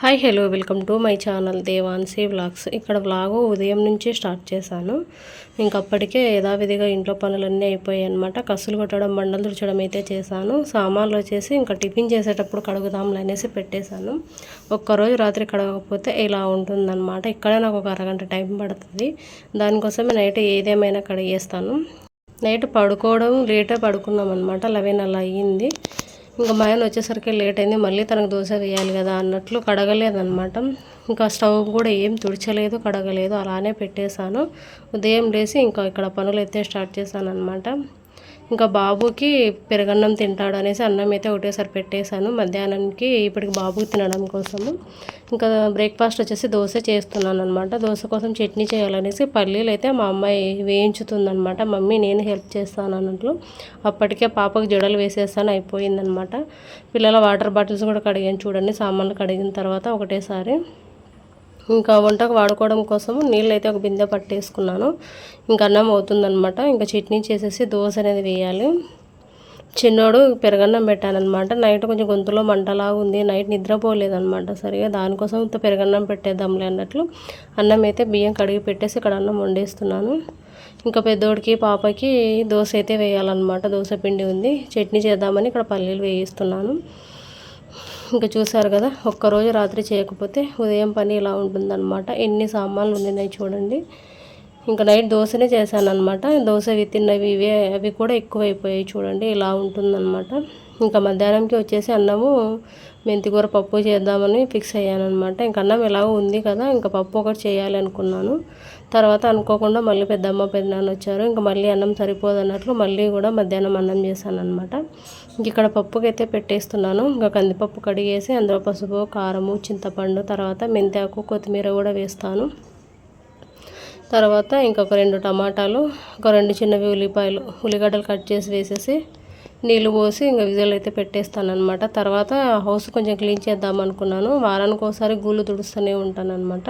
Hi hello welcome to my channel Devansi vlogs. ఇక్కడ vlog ఉదయం నుంచి స్టార్ట్ చేశాను. ఇంకప్పటికే యథావిధిగా ఇంట్లో పనులన్నీ అయిపోయాయి అనమాట కసులు కొట్టడం బండలు తుడచడం అయితే చేశాను. సామాన్లు వచ్చేసి ఇంకా టిఫిన్ చేసేటప్పుడు కడుగుదాంలు అనేసి పెట్టేశాను. ఒక్కరోజు రాత్రి కడగకపోతే ఇలా ఉంటుందన్నమాట. ఇక్కడే నాకు ఒక అరగంట టైం పడుతుంది. దానికోసమే నైట్ ఏదేమైనా కడిగేస్తాను. నైట్ పడుకోవడం లేటే పడుకున్నాం అనమాట లెవెన్ అలా అయ్యింది. ఇంకా మా ఆయన వచ్చేసరికి లేట్ అయింది. మళ్ళీ తనకు దోశ వేయాలి కదా అన్నట్లు కడగలేదన్నమాట. ఇంకా స్టవ్ కూడా ఏం తుడిచలేదు కడగలేదు. అలానే పెట్టేశాను. ఉదయం లేసి ఇంకా ఇక్కడ పనులు అయితే స్టార్ట్ చేశాను అనమాట ఇంకా బాబుకి పెరగన్నం తింటాడు అనేసి అన్నం అయితే ఒకటేసారి పెట్టేశాను. మధ్యాహ్నానికి ఇప్పటికి బాబుకి తినడం కోసము. ఇంకా బ్రేక్ఫాస్ట్ వచ్చేసి దోశ చేస్తున్నాను అనమాట దోశ కోసం చట్నీ చేయాలనేసి పల్లీలు అయితే మా అమ్మాయి వేయించుతుందనమాట మమ్మీ నేను హెల్ప్ చేస్తాను అన్నట్లు అప్పటికే పాపకు జడలు వేసేస్తాను అయిపోయిందనమాట పిల్లల వాటర్ బాటిల్స్ కూడా కడిగాను చూడండి సామాన్లు కడిగిన తర్వాత ఒకటేసారి. ఇంకా వంటకు వాడుకోవడం కోసం నీళ్ళు అయితే ఒక బిందె పట్టేసుకున్నాను. ఇంకా అన్నం అవుతుందనమాట ఇంకా చట్నీ చేసేసి దోశ అనేది వేయాలి. చిన్నోడు పెరగన్నం పెట్టానమాట నైట్ కొంచెం గొంతులో మంటలాగా ఉంది. నైట్ నిద్రపోలేదనమాట సరిగా. దానికోసం పెరగన్నం పెట్టేద్దాంలే అన్నట్లు అన్నం అయితే బియ్యం కడిగి పెట్టేసి ఇక్కడ అన్నం వండేస్తున్నాను. ఇంకా పెద్దోడికి పాపకి దోశ అయితే వేయాలన్నమాట. దోశ పిండి ఉంది. చట్నీ చేద్దామని ఇక్కడ పల్లీలు వేయిస్తున్నాను. ఇంకా చూసారు కదా ఒక్కరోజు రాత్రి చేయకపోతే ఉదయం పని ఇలా ఉంటుందన్నమాట. ఎన్ని సామాన్లు ఉన్నాయి చూడండి. ఇంకా నైట్ దోశనే చేశాను అనమాట దోశ అవి ఇవే అవి కూడా ఎక్కువైపోయాయి చూడండి ఇలా ఉంటుందన్నమాట. ఇంకా మధ్యాహ్నంకి వచ్చేసి అన్నము మెంతికూర పప్పు చేద్దామని ఫిక్స్ అయ్యాను అనమాట ఇంక అన్నం ఎలాగో ఉంది కదా ఇంకా పప్పు ఒకటి చేయాలి అనుకున్నాను తర్వాత అనుకోకుండా మళ్ళీ పెద్దమ్మ పెద్దనాన్న వచ్చారు. ఇంకా మళ్ళీ అన్నం సరిపోదు అన్నట్లు మళ్ళీ కూడా మధ్యాహ్నం అన్నం చేశాను అనమాట ఇక్కడ పప్పుకైతే పెట్టేస్తున్నాను. ఇంకా కందిపప్పు కడిగేసి అందులో పసుపు కారము చింతపండు తర్వాత మెంతాకు కొత్తిమీర కూడా వేస్తాను. తర్వాత ఇంకొక రెండు టమాటాలు ఒక రెండు చిన్నవి ఉల్లిపాయలు ఉల్లిగడ్డలు కట్ చేసి వేసేసి నీళ్ళు పోసి ఇంకా విజువల్ అయితే పెట్టేస్తాను అనమాట తర్వాత హౌస్ కొంచెం క్లీన్ చేద్దాం అనుకున్నాను. వారానికి ఒకసారి గూళ్ళు తుడుస్తూనే ఉంటాను అనమాట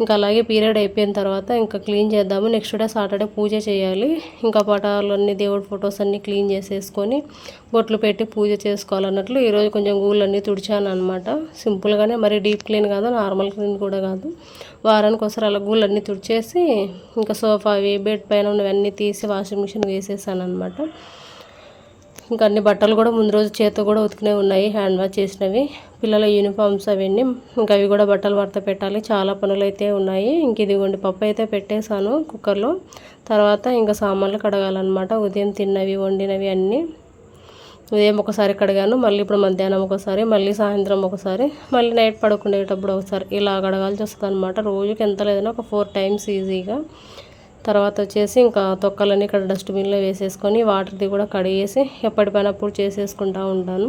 ఇంకా అలాగే పీరియడ్ అయిపోయిన తర్వాత ఇంకా క్లీన్ చేద్దాము. నెక్స్ట్ డే సాటర్డే పూజ చేయాలి. ఇంకా పటాలు దేవుడి ఫొటోస్ అన్నీ క్లీన్ చేసేసుకొని బొట్లు పెట్టి పూజ చేసుకోవాలన్నట్లు ఈరోజు కొంచెం గూళ్ళన్నీ తుడిచాను అనమాట సింపుల్గానే మరి డీప్ క్లీన్ కాదు నార్మల్ క్లీన్ కూడా కాదు. వారానికి ఒకసారి అలా గూళ్ళన్నీ తుడిచేసి ఇంకా సోఫా అవి బెడ్ పైన ఉన్నవన్నీ తీసి వాషింగ్ మిషన్ వేసేసాను అనమాట ఇంకా అన్ని బట్టలు కూడా ముందు రోజు చేత కూడా ఉతికినవి ఉన్నాయి హ్యాండ్ వాష్ చేసినవి. పిల్లల యూనిఫామ్స్ అవన్నీ ఇంకా అవి కూడా బట్టలు మడత పెట్టాలి. చాలా పనులు అయితే ఉన్నాయి. ఇంక ఇదిగోండి పప్పు అయితే పెట్టేశాను కుక్కర్లో. తర్వాత ఇంకా సామాన్లు కడగాలన్నమాట. ఉదయం తిన్నవి వండినవి అన్నీ. ఉదయం ఒకసారి కడిగాను మళ్ళీ ఇప్పుడు మధ్యాహ్నం ఒకసారి మళ్ళీ సాయంత్రం ఒకసారి మళ్ళీ నైట్ పడుకునేటప్పుడు ఒకసారి. ఇలా కడగాల్సి వస్తుంది అనమాట రోజుకి ఎంత లేదన్నా ఒక ఫోర్ టైమ్స్ ఈజీగా. తర్వాత వచ్చేసి ఇంకా తొక్కలన్నీ ఇక్కడ డస్ట్బిన్లో వేసేసుకొని వాటర్ది కూడా కడిగేసి ఎప్పటి అప్పుడు చేసేసుకుంటూ ఉంటాను.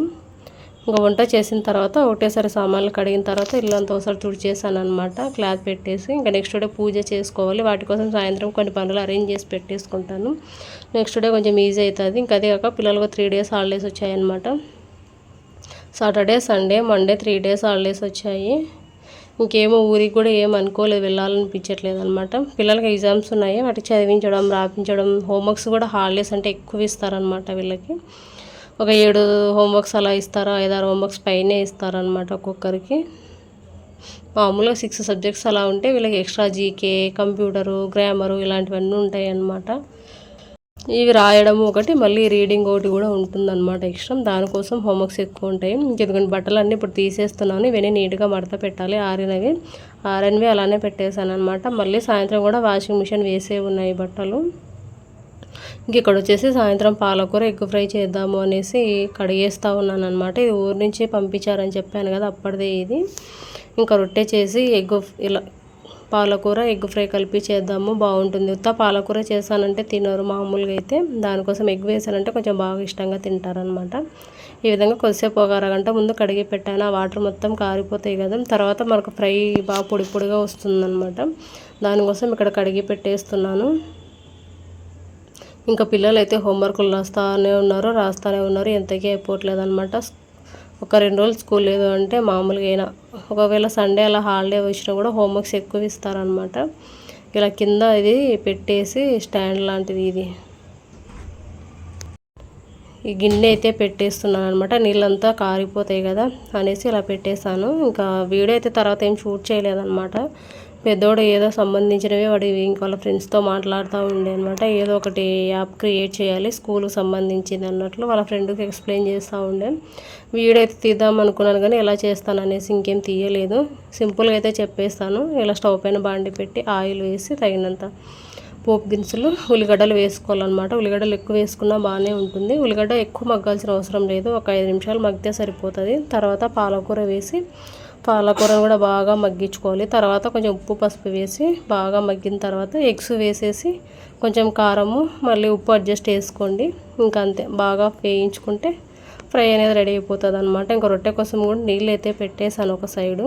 ఇంకా వంట చేసిన తర్వాత ఒకటేసారి సామాన్లు కడిగిన తర్వాత ఇల్లంతా ఒకసారి తుడిచేసాను అనమాట క్లాత్ పెట్టేసి. ఇంకా నెక్స్ట్ డే పూజ చేసుకోవాలి. వాటి కోసం సాయంత్రం కొన్ని పనులు అరేంజ్ చేసి పెట్టేసుకుంటాను. నెక్స్ట్ డే కొంచెం ఈజీ అవుతుంది. ఇంకా అదే కాక పిల్లలకు త్రీ డేస్ హాలిడేస్ వచ్చాయన్నమాట. Saturday Sunday Monday three days holidays వచ్చాయి. ఇంకేమో ఊరికి కూడా ఏం అనుకోలేదు వెళ్ళాలనిపించట్లేదు అనమాట పిల్లలకి ఎగ్జామ్స్ ఉన్నాయి వాటికి చదివించడం రాపించడం హోంవర్క్స్ కూడా హాలిడేస్ అంటే ఎక్కువ ఇస్తారనమాట వీళ్ళకి. ఒక ఏడు హోంవర్క్స్ అలా ఇస్తారు ఐదారు హోంవర్క్స్ పైనే ఇస్తారనమాట ఒక్కొక్కరికి. మామూలుగా సిక్స్ సబ్జెక్ట్స్ అలా ఉంటే వీళ్ళకి ఎక్స్ట్రా జీకే కంప్యూటరు గ్రామరు ఇలాంటివన్నీ ఉంటాయి అన్నమాట ఇవి రాయడం ఒకటి మళ్ళీ రీడింగ్ ఒకటి కూడా ఉంటుందన్నమాట ఎక్స్ట్రా దానికోసం హోంవర్క్స్ ఎక్కువ ఉంటాయి. ఎందుకంటే బట్టలు అన్నీ ఇప్పుడు తీసేస్తున్నాను. ఇవన్నీ నీట్గా మడత పెట్టాలి. ఆరినవి ఆరినవి అలానే పెట్టేశాను అనమాట మళ్ళీ సాయంత్రం కూడా వాషింగ్ మిషన్ వేసే ఉన్నాయి బట్టలు. ఇంక ఇక్కడ వచ్చేసి సాయంత్రం పాలకూర ఎగ్ ఫ్రై చేద్దాము అనేసి కడిగేస్తూ ఉన్నాను అనమాట ఇది ఊరి నుంచి పంపించారని చెప్పాను కదా అప్పటిదే ఇది. ఇంకా రొట్టె చేసి ఎగ్ ఇలా పాలకూర ఎగ్ ఫ్రై కలిపి చేద్దాము బాగుంటుంది. ఉత్త పాలకూర చేశానంటే తినరు. మామూలుగా అయితే దానికోసం ఎగ్ వేసానంటే కొంచెం బాగా ఇష్టంగా తింటారనమాట ఈ విధంగా కొద్దిసేపు ఒక అరగంట ముందు కడిగి పెట్టాను. ఆ వాటర్ మొత్తం కారిపోతాయి కదా. తర్వాత మనకు ఫ్రై బాగా పొడి పొడిగా వస్తుందన్నమాట. దానికోసం ఇక్కడ కడిగి పెట్టేస్తున్నాను. ఇంకా పిల్లలు అయితే హోంవర్క్లు రాస్తూనే ఉన్నారు. రాస్తూనే ఉన్నారు. ఎంతకీ అయిపోవట్లేదు అనమాట ఒక రెండు రోజులు స్కూల్ లేదు అంటే మామూలుగా అయినా. ఒకవేళ సండే అలా హాలిడే వచ్చినా కూడా హోంవర్క్స్ ఎక్కువ ఇస్తారనమాట ఇలా కింద ఇది పెట్టేసి స్టాండ్ లాంటిది ఇది. ఈ గిన్నె అయితే పెట్టేస్తున్నాను అనమాట నీళ్ళంతా కారిపోతాయి కదా అనేసి ఇలా పెట్టేశాను. ఇంకా వీడియో అయితే తర్వాత ఏం షూట్ చేయలేదన్నమాట. పెద్దోడు ఏదో సంబంధించినవి వాడి ఇంక వాళ్ళ ఫ్రెండ్స్తో మాట్లాడుతూ ఉండే అనమాట ఏదో ఒకటి యాప్ క్రియేట్ చేయాలి స్కూల్కి సంబంధించింది అన్నట్లు వాళ్ళ ఫ్రెండ్కి ఎక్స్ప్లెయిన్ చేస్తూ ఉండే. వీడియో అయితే తీద్దాం అనుకున్నాను కానీ ఎలా చేస్తాను అనేసి ఇంకేం తీయలేదు. సింపుల్గా అయితే చెప్పేస్తాను. ఇలా స్టవ్ పైన బాండి పెట్టి ఆయిల్ వేసి తగినంత పోపు దినుసులు ఉల్లిగడ్డలు వేసుకోవాలన్నమాట. ఉల్లిగడ్డలు ఎక్కువ వేసుకున్నా బాగానే ఉంటుంది. ఉల్లిగడ్డ ఎక్కువ మగ్గాల్సిన అవసరం లేదు. ఒక ఐదు నిమిషాలు మగ్గితే సరిపోతుంది. తర్వాత పాలకూర వేసి పాలకూరను కూడా బాగా మగ్గించుకోవాలి. తర్వాత కొంచెం ఉప్పు పసుపు వేసి బాగా మగ్గిన తర్వాత ఎగ్స్ వేసేసి కొంచెం కారము మళ్ళీ ఉప్పు అడ్జస్ట్ చేసుకోండి. ఇంకా అంతే బాగా వేయించుకుంటే ఫ్రై అనేది రెడీ అయిపోతుంది అనమాట ఇంకా రొట్టె కోసం కూడా నీళ్ళు అయితే పెట్టేసాను ఒక సైడు.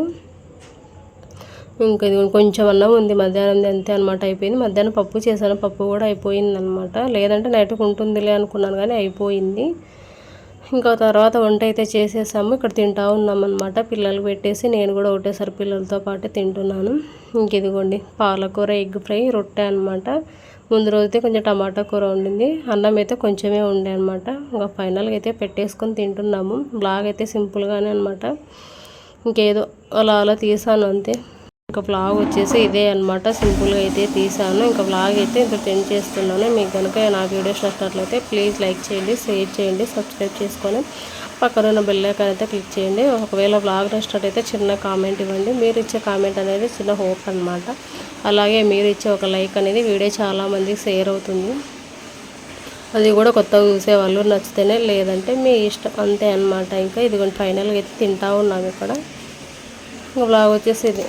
ఇంకా ఇది కొంచెం అన్నం ఉంది మధ్యాహ్నం అంతే అనమాట అయిపోయింది. మధ్యాహ్నం పప్పు చేశాను పప్పు కూడా అయిపోయింది అనమాట లేదంటే నైట్కి ఉంటుందిలే అనుకున్నాను కానీ అయిపోయింది. ఇంకా తర్వాత వంట అయితే చేసేసాము. ఇక్కడ తింటా ఉన్నామన్నమాట. పిల్లలు పెట్టేసి నేను కూడా ఒకటేసారి పిల్లలతో పాటు తింటున్నాను. ఇంక ఇదిగోండి పాలకూర ఎగ్ ఫ్రై రొట్టె అనమాట ముందు రోజైతే కొంచెం టమాటా కూర ఉండింది అన్నం అయితే కొంచెమే ఉండే అనమాట ఇంకా ఫైనల్గా అయితే పెట్టేసుకొని తింటున్నాము. బ్లాగ్ అయితే సింపుల్గానే అనమాట ఇంకేదో అలా అలా తీసాను అంతే. ఇంకా ఫ్లాగ్ వచ్చేసి ఇదే అనమాట సింపుల్గా అయితే తీసాను. ఇంకా ఫ్లాగ్ అయితే ఇంత టెన్ చేస్తున్నాను. మీకు కనుక నా వీడియోస్ నచ్చినట్లయితే ప్లీజ్ లైక్ చేయండి షేర్ చేయండి సబ్స్క్రైబ్ చేసుకొని పక్కనున్న బెల్లైకాన్ అయితే క్లిక్ చేయండి. ఒకవేళ వ్లాగ్ నచ్చినట్టయితే చిన్న కామెంట్ ఇవ్వండి. మీరు ఇచ్చే కామెంట్ అనేది చిన్న హోప్ అనమాట అలాగే మీరు ఇచ్చే ఒక లైక్ అనేది వీడియో చాలామందికి షేర్ అవుతుంది. అది కూడా కొత్తగా చూసేవాళ్ళు నచ్చితేనే లేదంటే మీ ఇష్టం అంతే అనమాట ఇంకా ఇదిగోండి ఫైనల్గా అయితే తింటా ఉన్నాము ఇక్కడ. బ్లాగ్ వచ్చేసి ఇది.